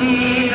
me.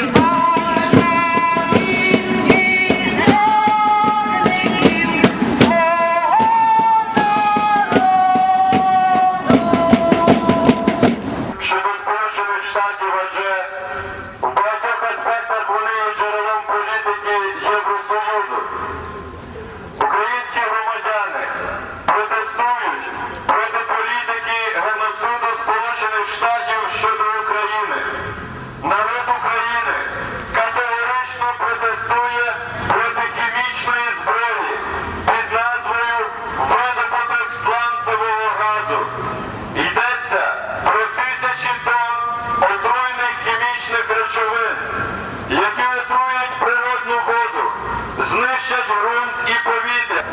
Знищать ґрунт і повітря.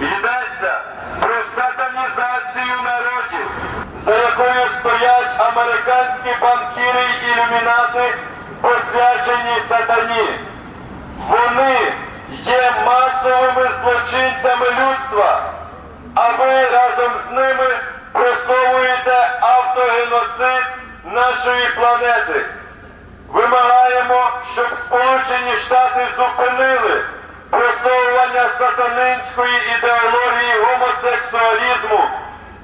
Йдеться про сатанізацію народів, за якою стоять американські банкіри і ілюмінати, посвячені сатані. Вони є масовими злочинцями людства, а ви разом з ними просовуєте автогеноцид нашої планети. Вимагаємо, щоб Сполучені Штати зупинили просовування сатанинської ідеології гомосексуалізму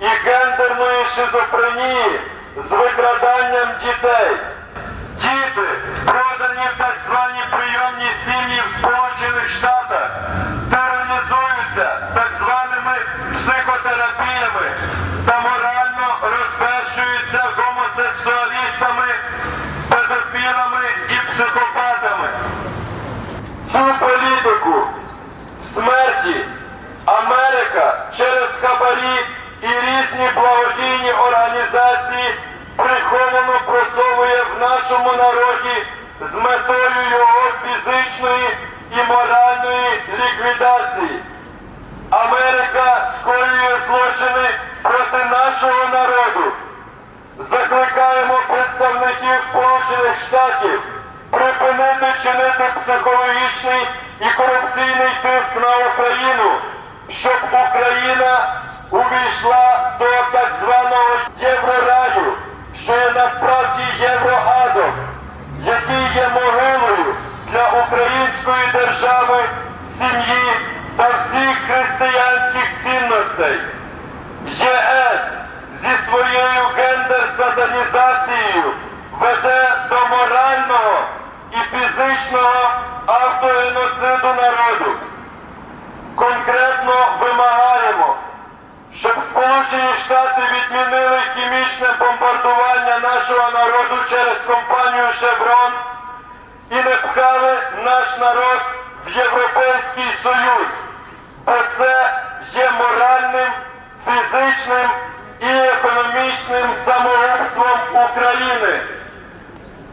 і гендерної шизофренії з викраданням дітей. Діти, продані в так звані прийомні сім'ї в Сполучених Штатах, тероризуються так званими психотерапіями нашому народі з метою його фізичної і моральної ліквідації. Америка скоює злочини проти нашого народу. Закликаємо представників Сполучених Штатів припинити чинити психологічний і корупційний тиск на Україну, щоб Україна увійшла до так званого Єврораю, що є насправді Євроадом, який є могилою для української держави, сім'ї та всіх християнських цінностей. ЄС зі своєю гендер-сатанізацією веде до морального і фізичного автогеноциду народу. Конкретно вимагаємо, щоб Сполучені Штати відмінили хімічне бомбардування нашого народу через компанію Шеврон і не пхали наш народ в Європейський Союз, бо це є моральним, фізичним і економічним самогубством України.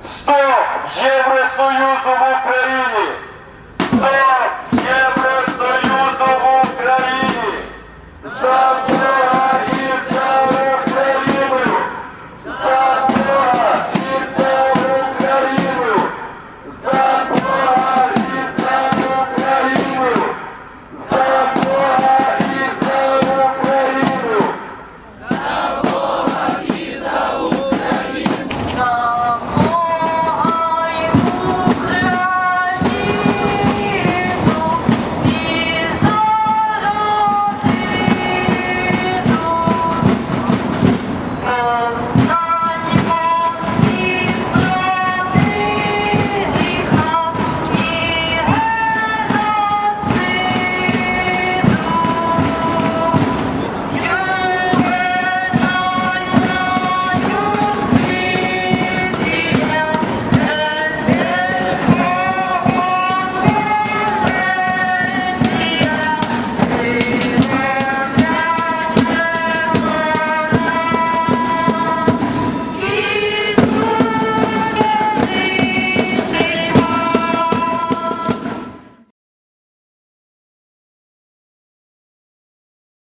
Стоп Євросоюзу в Україні!